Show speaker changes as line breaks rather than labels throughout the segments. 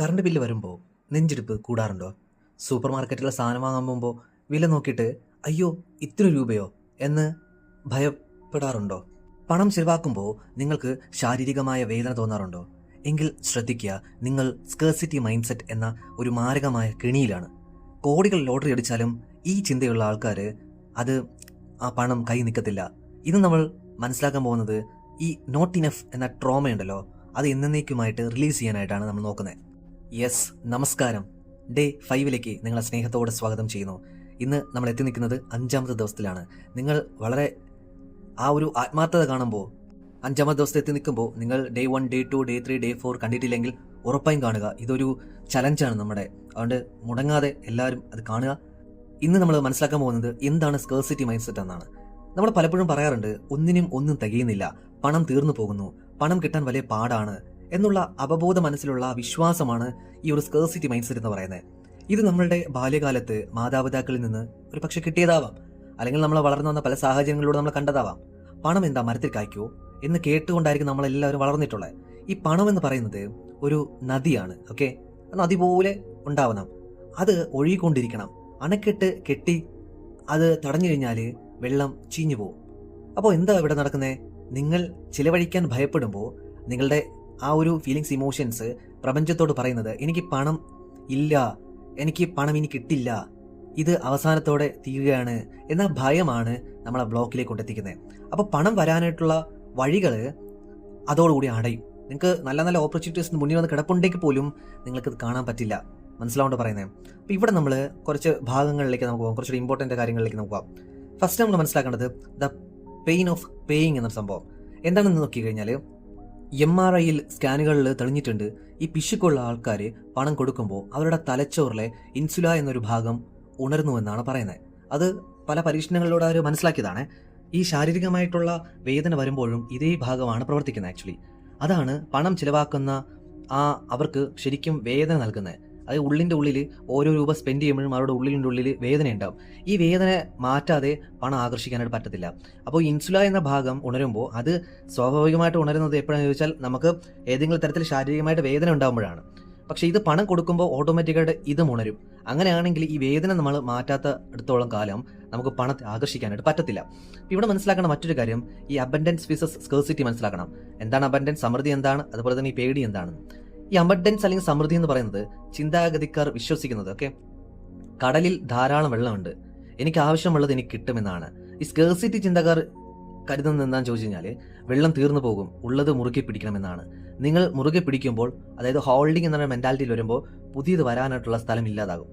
Current bill വരുമ്പോൾ നെഞ്ചിടിപ്പ് കൂടാറുണ്ടോ? Super മാർക്കറ്റിലെ സാധനം വാങ്ങാൻ പോകുമ്പോൾ വില നോക്കിയിട്ട് അയ്യോ ഇത്ര രൂപയോ എന്ന് ഭയപ്പെടാറുണ്ടോ? പണം ചിലവാക്കുമ്പോൾ നിങ്ങൾക്ക് ശാരീരികമായ വേദന തോന്നാറുണ്ടോ? എങ്കിൽ ശ്രദ്ധിക്കുക നിങ്ങൾ സ്കേഴ്സിറ്റി മൈൻഡ് സെറ്റ് എന്ന ഒരു മാരകമായ കെണിയിലാണ്. കോടികൾ ലോട്ടറി അടിച്ചാലും ഈ ചിന്തയുള്ള ആൾക്കാർ അത് ആ പണം കൈ നിൽക്കത്തില്ല ഇന്ന് നമ്മൾ മനസ്സിലാക്കാൻ പോകുന്നത് ഈ നോട്ട് ഇനഫ് എന്ന ട്രോമയുണ്ടല്ലോ അത് എന്നേക്കുമായിട്ട് റിലീസ് ചെയ്യാനായിട്ടാണ് നമ്മൾ നോക്കുന്നത്. യെസ് നമസ്കാരം. ഡേ ഫൈവിലേക്ക് നിങ്ങളെ സ്നേഹത്തോടെ സ്വാഗതം ചെയ്യുന്നു. ഇന്ന് നമ്മൾ എത്തി നിൽക്കുന്നത് അഞ്ചാമത്തെ ദിവസത്തിലാണ്. നിങ്ങൾ വളരെ ആ ഒരു ആത്മാർത്ഥത കാണുമ്പോൾ അഞ്ചാമത്തെ ദിവസത്തെ എത്തി നിൽക്കുമ്പോൾ നിങ്ങൾ day one day two day three day four കണ്ടിട്ടില്ലെങ്കിൽ ഉറപ്പായും കാണുക. ഇതൊരു ചലഞ്ചാണ് നമ്മുടെ. അതുകൊണ്ട് മുടങ്ങാതെ എല്ലാവരും അത് കാണുക. ഇന്ന് നമ്മൾ മനസ്സിലാക്കാൻ പോകുന്നത് എന്താണ് സ്കേഴ്സിറ്റി മൈൻഡ് സെറ്റ് എന്നാണ്. നമ്മൾ പലപ്പോഴും പറയാറുണ്ട് ഒന്നിനും ഒന്നും തികയുന്നില്ല. പണം തീർന്നു പോകുന്നു. പണം കിട്ടാൻ വലിയ പാടാണ്. എന്നുള്ള അവബോധ മനസ്സിലുള്ള വിശ്വാസമാണ് ഈ ഒരു സ്കേഴ്സിറ്റി മൈൻഡ് സെറ്റ് എന്ന് പറയുന്നത്. ഇത് നമ്മളുടെ ബാല്യകാലത്ത് മാതാപിതാക്കളിൽ നിന്ന് ഒരു പക്ഷെ കിട്ടിയതാവാം. അല്ലെങ്കിൽ നമ്മൾ വളർന്നു വന്ന പല സാഹചര്യങ്ങളിലൂടെ നമ്മൾ കണ്ടതാവാം. പണം എന്താ മരത്തിൽ കായ്ക്കോ എന്ന് കേട്ടുകൊണ്ടായിരിക്കും നമ്മളെല്ലാവരും വളർന്നിട്ടുള്ളത്. ഈ പണം എന്ന് പറയുന്നത് ഒരു നദിയാണ് ഓക്കെ നദി പോലെ ഉണ്ടാവണം. അത് ഒഴുകിക്കൊണ്ടിരിക്കണം. അണക്കെട്ട് കെട്ടി അത് തടഞ്ഞു കഴിഞ്ഞാൽ വെള്ളം ചീഞ്ഞു പോകും. അപ്പോൾ എന്താ ഇവിടെ നടക്കുന്നത്? നിങ്ങൾ ചിലവഴിക്കാൻ ഭയപ്പെടുമ്പോൾ നിങ്ങളുടെ ആ ഒരു ഫീലിങ്സ് ഇമോഷൻസ് പ്രപഞ്ചത്തോട് പറയുന്നത് എനിക്ക് പണം ഇല്ല എനിക്ക് പണം ഇനി കിട്ടില്ല. ഇത് അവസാനത്തോടെ തീരുകയാണ് എന്ന ഭയമാണ് നമ്മളെ ബ്ലോക്കിലേക്ക് കൊണ്ടെത്തിക്കുന്നത്. അപ്പോൾ പണം വരാനായിട്ടുള്ള വഴികൾ അതോടുകൂടി അടയും. നിങ്ങൾക്ക് നല്ല നല്ല ഓപ്പർച്യൂണിറ്റീസ് മുന്നിൽ വന്ന് കിടപ്പുണ്ടെങ്കിൽ പോലും നിങ്ങൾക്ക് കാണാൻ പറ്റില്ല. മനസ്സിലാവേണ്ട പറയുന്നത്? അപ്പോൾ ഇവിടെ നമ്മൾ കുറച്ച് ഭാഗങ്ങളിലേക്ക് നമുക്ക് പോകാം. കുറച്ചുകൂടി ഇമ്പോർട്ടന്റ് കാര്യങ്ങളിലേക്ക് നമുക്ക് പോകാം. ഫസ്റ്റ് നമ്മൾ മനസ്സിലാക്കേണ്ടത് ദ പെയിൻ ഓഫ് പേയിങ് എന്നൊരു സംഭവം. എന്താണെന്ന് നോക്കി കഴിഞ്ഞാൽ എം ആർ ഐയിൽ സ്കാനുകളിൽ തെളിഞ്ഞിട്ടുണ്ട് ഈ പിശുക്കുള്ള ആൾക്കാർ പണം കൊടുക്കുമ്പോൾ അവരുടെ തലച്ചോറിലെ ഇൻസുല എന്നൊരു ഭാഗം ഉണരുന്നുവെന്നാണ് പറയുന്നത്. അത് പല പരീക്ഷണങ്ങളിലൂടെ അവർ മനസ്സിലാക്കിയതാണ്. ഈ ശാരീരികമായിട്ടുള്ള വേദന വരുമ്പോഴും ഇതേ ഭാഗമാണ് പ്രവർത്തിക്കുന്നത് ആക്ച്വലി അതാണ് പണം ചിലവാക്കുന്ന ആ അവർക്ക് ശരിക്കും വേദന നൽകുന്നത്. അത് ഉള്ളിന്റെ ഉള്ളിൽ ഓരോ രൂപ സ്പെൻഡ് ചെയ്യുമ്പോഴും അവരുടെ ഉള്ളിന്റെ ഉള്ളിൽ വേദന ഉണ്ടാവും. ഈ വേദന മാറ്റാതെ പണം ആകർഷിക്കാനായിട്ട് പറ്റത്തില്ല. അപ്പോൾ ഇൻസുല എന്ന ഭാഗം ഉണരുമ്പോൾ അത് സ്വാഭാവികമായിട്ട് ഉണരുന്നത് എപ്പോഴാണെന്ന് ചോദിച്ചാൽ നമുക്ക് ഏതെങ്കിലും തരത്തിൽ ശാരീരികമായിട്ട് വേദന ഉണ്ടാകുമ്പോഴാണ് പക്ഷേ ഇത് പണം കൊടുക്കുമ്പോൾ ഓട്ടോമാറ്റിക്കായിട്ട് ഇതും ഉണരും. അങ്ങനെയാണെങ്കിൽ ഈ വേദന നമ്മൾ മാറ്റാത്ത അടുത്തോളം കാലം നമുക്ക് പണത്തെ ആകർഷിക്കാനായിട്ട് പറ്റത്തില്ല. ഇവിടെ മനസ്സിലാക്കണം മറ്റൊരു കാര്യം ഈ അബൻഡൻസ് വിസസ് സ്കേഴ്സിറ്റി മനസ്സിലാക്കണം. എന്താണ് അബൻഡൻസ് സമൃദ്ധി എന്താണ്? അതുപോലെ തന്നെ ഈ പേടി എന്താണ്? ഈ അബൻഡൻസ് അല്ലെങ്കിൽ സമൃദ്ധി എന്ന് പറയുന്നത് ചിന്താഗതിക്കാർ വിശ്വസിക്കുന്നത് ഓക്കെ കടലിൽ ധാരാളം വെള്ളമുണ്ട്. എനിക്ക് ആവശ്യമുള്ളത് എനിക്ക് കിട്ടുമെന്നാണ്. ഈ സ്കേഴ്സിറ്റി ചിന്തക്കാർ കരുതുന്നത് എന്താണെന്ന് ചോദിച്ചു കഴിഞ്ഞാൽ വെള്ളം തീർന്നു പോകും ഉള്ളത് മുറുകെ പിടിക്കണമെന്നാണ്. നിങ്ങൾ മുറുകെ പിടിക്കുമ്പോൾ അതായത് ഹോൾഡിംഗ് എന്ന മെന്റാലിറ്റിയിൽ വരുമ്പോൾ പുതിയത് വരാനായിട്ടുള്ള സ്ഥലം ഇല്ലാതാകും.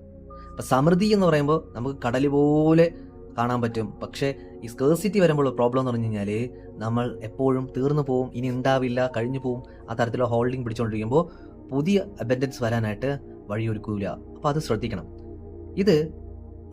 അപ്പം സമൃദ്ധി എന്ന് പറയുമ്പോൾ നമുക്ക് കടൽ പോലെ കാണാൻ പറ്റും. പക്ഷേ ഈ സ്കേഴ്സിറ്റി വരുമ്പോൾ പ്രോബ്ലം എന്ന് പറഞ്ഞു കഴിഞ്ഞാൽ നമ്മൾ എപ്പോഴും തീർന്നു പോവും ഇനി ഉണ്ടാവില്ല കഴിഞ്ഞു പോവും ആ തരത്തിലുള്ള ഹോൾഡിംഗ് പിടിച്ചുകൊണ്ടിരിക്കുമ്പോൾ പുതിയ അബൻഡൻസ് വരാനായിട്ട് വഴിയൊരുക്കൂല അപ്പോൾ അത് ശ്രദ്ധിക്കണം. ഇത്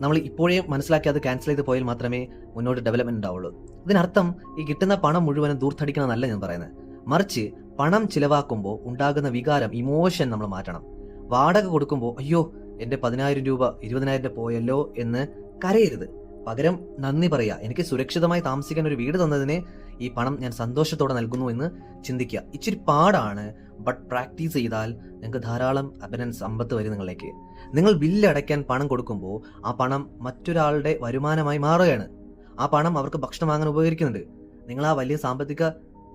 നമ്മൾ ഇപ്പോഴേ മനസ്സിലാക്കി അത് ക്യാൻസൽ ചെയ്ത് പോയാൽ മാത്രമേ മുന്നോട്ട് ഡെവലപ്മെന്റ് ഉണ്ടാവുള്ളൂ. ഇതിനർത്ഥം ഈ കിട്ടുന്ന പണം മുഴുവനും ദൂർത്തടിക്കണമെന്നല്ല ഞാൻ പറയുന്നത്. മറിച്ച് പണം ചിലവാക്കുമ്പോൾ ഉണ്ടാകുന്ന വികാരം ഇമോഷൻ നമ്മൾ മാറ്റണം. വാടക കൊടുക്കുമ്പോൾ അയ്യോ എന്റെ പതിനായിരം രൂപ ഇരുപതിനായിരം രൂപ പോയല്ലോ എന്ന് കരയരുത്. പകരം നന്ദി പറയുക എനിക്ക് സുരക്ഷിതമായി താമസിക്കാൻ ഒരു വീട് തന്നതിന് ഈ പണം ഞാൻ സന്തോഷത്തോടെ നൽകുന്നു എന്ന് ചിന്തിക്കുക. ഇച്ചിരി പാടാണ് ബട്ട് പ്രാക്ടീസ് ചെയ്താൽ നിങ്ങൾക്ക് ധാരാളം അബനൻസ് സമ്പത്ത് വരും നിങ്ങളിലേക്ക്. നിങ്ങൾ ബില്ല് അടയ്ക്കാൻ പണം കൊടുക്കുമ്പോൾ ആ പണം മറ്റൊരാളുടെ വരുമാനമായി മാറുകയാണ്. ആ പണം അവർക്ക് ഭക്ഷണം വാങ്ങാൻ ഉപകരിക്കുന്നുണ്ട്. നിങ്ങൾ ആ വലിയ സാമ്പത്തിക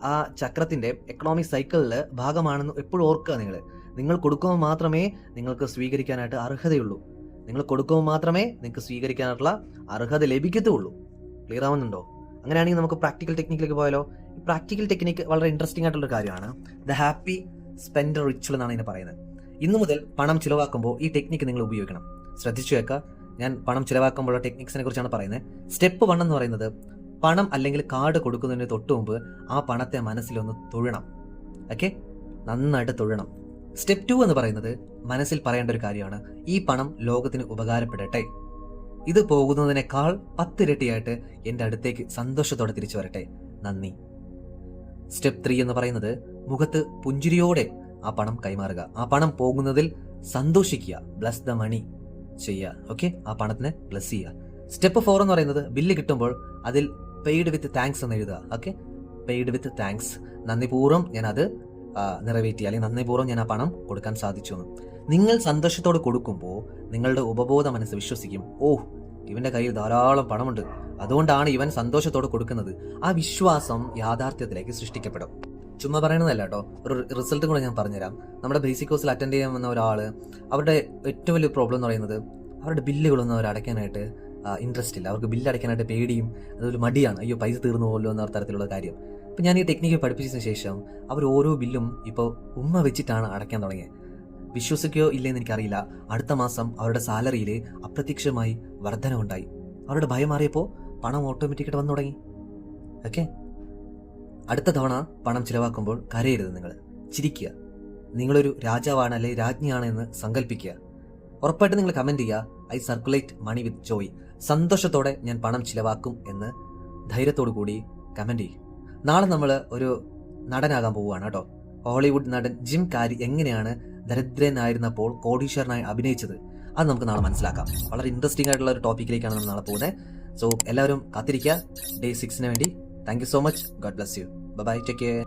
ആ ചക്രത്തിന്റെ എക്കണോമിക് സൈക്കിളിൽ ഭാഗമാണെന്ന് എപ്പോഴും ഓർക്കുക നിങ്ങൾ. നിങ്ങൾ കൊടുക്കുമ്പോൾ മാത്രമേ നിങ്ങൾക്ക് സ്വീകരിക്കാനായിട്ട് അർഹതയുള്ളൂ. നിങ്ങൾ കൊടുക്കുമ്പോൾ മാത്രമേ നിങ്ങൾക്ക് സ്വീകരിക്കാനായിട്ടുള്ള അർഹത ലഭിക്കത്തുള്ളൂ. ക്ലിയർ ആവുന്നുണ്ടോ? അങ്ങനെയാണെങ്കിൽ നമുക്ക് പ്രാക്ടിക്കൽ ടെക്നിക്കിലേക്ക് പോയാലോ? ഈ പ്രാക്ടിക്കൽ ടെക്നിക്ക് വളരെ ഇൻട്രസ്റ്റിംഗ് ആയിട്ടുള്ള ഒരു കാര്യമാണ്. ദ ഹാപ്പി സ്പെൻഡർ റിച്വൽ എന്നാണ് ഇതിനെ പറയുന്നത്. ഇന്നു മുതൽ പണം ചിലവാക്കുമ്പോൾ ഈ ടെക്നിക്ക് നിങ്ങൾ ഉപയോഗിക്കണം. ശ്രദ്ധിച്ചു വെക്കുക ഞാൻ പണം ചിലവാക്കുമ്പോഴുള്ള ടെക്നിക്സിനെ കുറിച്ചാണ് പറയുന്നത്. സ്റ്റെപ്പ് വൺ എന്ന് പറയുന്നത് പണം അല്ലെങ്കിൽ കാർഡ് കൊടുക്കുന്നതിന് തൊട്ട് മുമ്പ് ആ പണത്തെ മനസ്സിലൊന്ന് തൊഴണം. ഓക്കെ നന്നായിട്ട് തൊഴണം. സ്റ്റെപ്പ് ടു എന്ന് പറയുന്നത് മനസ്സിൽ പറയേണ്ട ഒരു കാര്യമാണ്. ഈ പണം ലോകത്തിന് ഉപകാരപ്പെടട്ടെ. ഇത് പോകുന്നതിനേക്കാൾ പത്തിരട്ടിയായിട്ട് എന്റെ അടുത്തേക്ക് സന്തോഷത്തോടെ തിരിച്ചു വരട്ടെ. നന്ദി. സ്റ്റെപ്പ് ത്രീ എന്ന് പറയുന്നത് മുഖത്ത് പുഞ്ചിരിയോടെ ആ പണം കൈമാറുക. ആ പണം പോകുന്നതിൽ സന്തോഷിക്കുക. ബ്ലസ് ദ മണി ചെയ്യുക. ഓക്കെ ആ പണത്തിനെ ബ്ലസ് ചെയ്യുക. സ്റ്റെപ്പ് ഫോർ എന്ന് പറയുന്നത് ബില്ല് കിട്ടുമ്പോൾ അതിൽ പെയ്ഡ് വിത്ത് താങ്ക്സ് എന്ന് എഴുതുക. ഓക്കെ പെയ്ഡ് വിത്ത് താങ്ക്സ് നന്ദിപൂർവം ഞാൻ അത് നിറവേറ്റി അല്ലെങ്കിൽ നന്ദിപൂർവം ഞാൻ ആ പണം കൊടുക്കാൻ സാധിച്ചു എന്ന് നിങ്ങൾ സന്തോഷത്തോട് കൊടുക്കുമ്പോൾ നിങ്ങളുടെ ഉപബോധ മനസ്സ് വിശ്വസിക്കും. ഓ ഇവന്റെ കയ്യിൽ ധാരാളം പണമുണ്ട്. അതുകൊണ്ടാണ് ഇവൻ സന്തോഷത്തോടെ കൊടുക്കുന്നത്. ആ വിശ്വാസം യാഥാർത്ഥ്യത്തിലേക്ക് സൃഷ്ടിക്കപ്പെടും. ചുമ്മാ പറയണതല്ല കേട്ടോ. ഒരു റിസൾട്ട് കൂടെ ഞാൻ പറഞ്ഞുതരാം. നമ്മുടെ ബേസിക് കോഴ്സിൽ അറ്റൻഡ് ചെയ്യാൻ വന്ന ഒരാൾ അവരുടെ ഏറ്റവും വലിയ പ്രോബ്ലം എന്ന് പറയുന്നത് അവരുടെ ബില്ലുകളൊന്നും അവർ അടയ്ക്കാനായിട്ട് ഇൻട്രസ്റ്റ് ഇല്ല. അവർക്ക് ബില്ല് അടയ്ക്കാനായിട്ട് പേടിയും അതൊരു മടിയാണ്. അയ്യോ പൈസ തീർന്നു പോലോ എന്ന തരത്തിലുള്ള കാര്യം. അപ്പം ഞാൻ ഈ ടെക്നിക്ക് പഠിപ്പിച്ചതിന് ശേഷം അവർ ഓരോ ബില്ലും ഇപ്പോൾ ഉമ്മ വെച്ചിട്ടാണ് അടയ്ക്കാൻ തുടങ്ങിയത്. വിശ്വസിക്കുകയോ ഇല്ലെന്ന് എനിക്കറിയില്ല. അടുത്ത മാസം അവരുടെ സാലറിയിൽ അപ്രത്യക്ഷമായി വർധനമുണ്ടായി അവരുടെ ഭയം മാറിയപ്പോൾ പണം ഓട്ടോമാറ്റിക്കായിട്ട് വന്നു തുടങ്ങി. ഓക്കെ അടുത്ത തവണ പണം ചിലവാക്കുമ്പോൾ കരയരുത് നിങ്ങൾ. ചിരിക്കുക. നിങ്ങളൊരു രാജാവാണ് അല്ലെങ്കിൽ രാജ്ഞിയാണ് എന്ന് സങ്കല്പിക്കുക ഉറപ്പായിട്ട് നിങ്ങൾ കമന്റ് ചെയ്യുക. I circulate money with joy സന്തോഷത്തോടെ ഞാൻ പണം ചിലവാക്കും എന്ന് ധൈര്യത്തോടു കൂടി കമന്റ് ചെയ്യും നാളെ നമ്മൾ ഒരു നടനാകാൻ പോവുകയാണ് കേട്ടോ. ഹോളിവുഡ് നടൻ ജിം കാരി എങ്ങനെയാണ് ദരിദ്രനായിരുന്നപ്പോൾ കോടീശ്വരനായി അഭിനയിച്ചത്? അത് നമുക്ക് നാളെ മനസ്സിലാക്കാം. വളരെ ഇൻട്രസ്റ്റിംഗ് ആയിട്ടുള്ള ഒരു ടോപ്പിക്കിലേക്കാണ് നമ്മൾ നാളെ പോകുന്നത്. സോ എല്ലാവരും കാത്തിരിക്കുക. ഡേ സിക്സിന് വേണ്ടി. Thank you so much God bless you bye take care